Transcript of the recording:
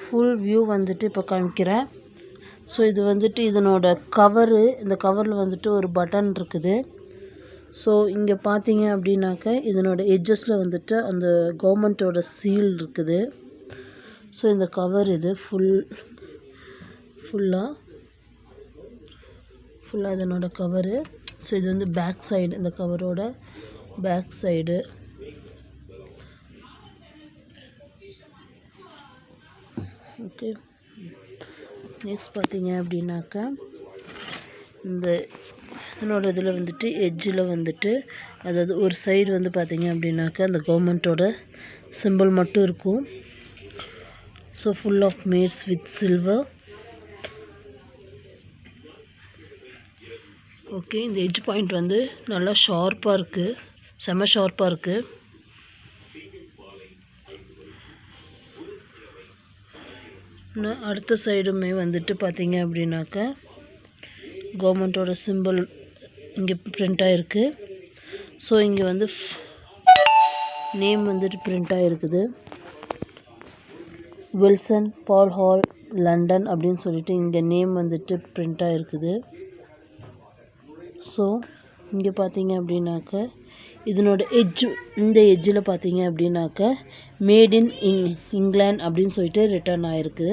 Full view வந்துட்டு இப்போ காமிக்கிறேன். ஸோ இது வந்துட்டு இதனோட கவரு இந்த கவரில் வந்துட்டு ஒரு பட்டன் இருக்குது. ஸோ இங்கே பார்த்தீங்க அப்படின்னாக்க இதனோட எட்ஜஸில் வந்துட்டு அந்த கவர்மெண்ட்டோட சீல் இருக்குது. ஸோ இந்த கவர் இது ஃபுல் ஃபுல்லாக ஃபுல்லாக இதனோட கவரு ஸோ இது வந்து பேக் சைடு இந்த கவரோட பேக் சைடு ஓகே. நெக்ஸ்ட் பார்த்தீங்க அப்படின்னாக்கா இந்த என்னோட இதில் வந்துட்டு எட்ஜில் வந்துட்டு அதாவது ஒரு சைடு வந்து பார்த்தீங்க அப்படின்னாக்கா அந்த கவர்மெண்ட்டோட சிம்பிள் மட்டும் இருக்கும். So full of mats with silver okay இந்த எட்ஜ் பாயிண்ட் வந்து நல்லா ஷார்ப்பாக இருக்குது செம ஷார்ப்பாக இருக்குது அடுத்த சைடுமே வந்துட்டு பார்த்தீங்க அப்படின்னாக்கா கவர்மெண்ட்டோட சிம்பிள் இங்கே பிரிண்ட் ஆகிருக்கு ஸோ இங்கே வந்து நேம் வந்துட்டு பிரிண்ட் ஆகிருக்குது வில்சன் பால் ஹால் லண்டன் அப்படின்னு சொல்லிட்டு இங்கே நேம் வந்துட்டு பிரிண்ட் ஆகிருக்குது ஸோ இங்கே பார்த்தீங்க அப்படின்னாக்க இதனோட எட்ஜ் இந்த எட்ஜில் பார்த்தீங்க அப்படின்னாக்க மேட் இன் இங் இங்கிலாந்து அப்படின்னு சொல்லிட்டு ரிட்டர்ன் ஆகிருக்கு